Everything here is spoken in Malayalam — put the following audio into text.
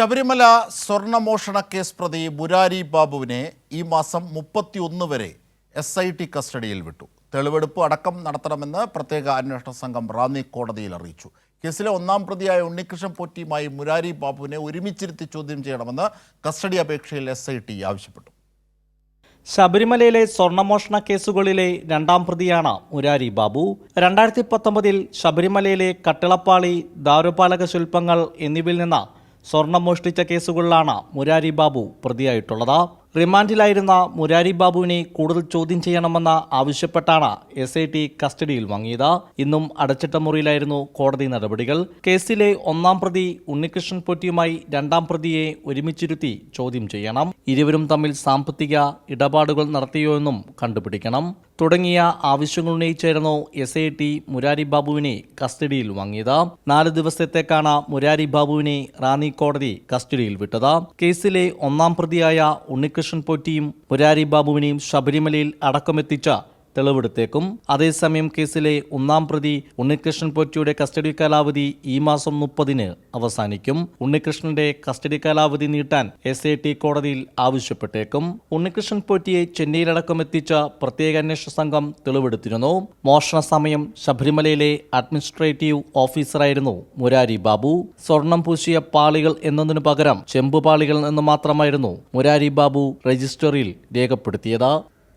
ശബരിമല സ്വർണമോഷണ കേസ് പ്രതി മുരാരി ബാബുവിനെ ഈ മാസം മുപ്പത്തിയൊന്ന് വരെ എസ് ഐ ടി കസ്റ്റഡിയിൽ വിട്ടു. തെളിവെടുപ്പ് അടക്കം നടത്തണമെന്ന് പ്രത്യേക അന്വേഷണ സംഘം റാന്നി കോടതിയിൽ അറിയിച്ചു. കേസിലെ ഒന്നാം പ്രതിയായ ഉണ്ണികൃഷ്ണൻ പോറ്റിയുമായി മുരാരി ബാബുവിനെ ഒരുമിച്ചിരുത്തി ചോദ്യം ചെയ്യണമെന്ന് കസ്റ്റഡി അപേക്ഷയിൽ എസ് ഐ ടി ആവശ്യപ്പെട്ടു. ശബരിമലയിലെ സ്വർണമോഷണ കേസുകളിലെ രണ്ടാം പ്രതിയാണ് മുരാരി ബാബു. രണ്ടായിരത്തി പത്തൊമ്പതിൽ ശബരിമലയിലെ കട്ടിളപ്പാളി ദാരുപാലക ശില്പങ്ങൾ എന്നിവയിൽ നിന്ന് സ്വർണം മോഷ്ടിച്ച കേസുകളിലാണ് മുരാരി ബാബു പ്രതിയായിട്ടുള്ളത്. റിമാൻഡിലായിരുന്ന മുരാരി ബാബുവിനെ കൂടുതൽ ചോദ്യം ചെയ്യണമെന്ന് ആവശ്യപ്പെട്ടാണ് എസ് ഐ ടി കസ്റ്റഡിയിൽ വാങ്ങിയത്. ഇന്നും അടച്ചിട്ട മുറിയിലായിരുന്നു കോടതി നടപടികൾ. കേസിലെ ഒന്നാം പ്രതി ഉണ്ണികൃഷ്ണൻ പൊറ്റിയുമായി രണ്ടാം പ്രതിയെ ഒരുമിച്ചിരുത്തി ചോദ്യം ചെയ്യണം. ഇരുവരും തമ്മിൽ സാമ്പത്തിക ഇടപാടുകൾ നടത്തിയോ എന്നും കണ്ടുപിടിക്കണം. തുടങ്ങിയ ആവശ്യങ്ങൾ ഉന്നയിച്ചായിരുന്നു എസ് ഐ ടി മുരാരി ബാബുവിനെ കസ്റ്റഡിയിൽ വാങ്ങിയത്. നാല് ദിവസത്തേക്കാണ് മുരാരി ബാബുവിനെ റാന്നി കോടതി കസ്റ്റഡിയിൽ വിട്ടത്. കേസിലെ ഒന്നാം പ്രതിയായ ഉണ്ണികൃഷ്ണൻ പോറ്റിയും മുരാരി ബാബുവിനെയും ശബരിമലയിൽ അടക്കമെത്തിച്ച തെളിവെടുത്തേക്കും. അതേസമയം കേസിലെ ഒന്നാം പ്രതി ഉണ്ണികൃഷ്ണൻ പോറ്റിയുടെ കസ്റ്റഡി കാലാവധി ഈ മാസം മുപ്പതിന് അവസാനിക്കും. ഉണ്ണികൃഷ്ണന്റെ കസ്റ്റഡി കാലാവധി നീട്ടാൻ എസ് കോടതിയിൽ ആവശ്യപ്പെട്ടേക്കും. ഉണ്ണികൃഷ്ണൻ പോറ്റിയെ ചെന്നൈയിലടക്കം എത്തിച്ച പ്രത്യേക അന്വേഷണ സംഘം തെളിവെടുത്തിരുന്നു. മോഷണ സമയം ശബരിമലയിലെ അഡ്മിനിസ്ട്രേറ്റീവ് ഓഫീസറായിരുന്നു മുരാരി ബാബു. സ്വർണം പൂശിയ പാളികൾ എന്നതിനു പകരം ചെമ്പുപാളികൾ എന്ന് മാത്രമായിരുന്നു മുരാരി ബാബു രജിസ്റ്ററിൽ രേഖപ്പെടുത്തിയത്.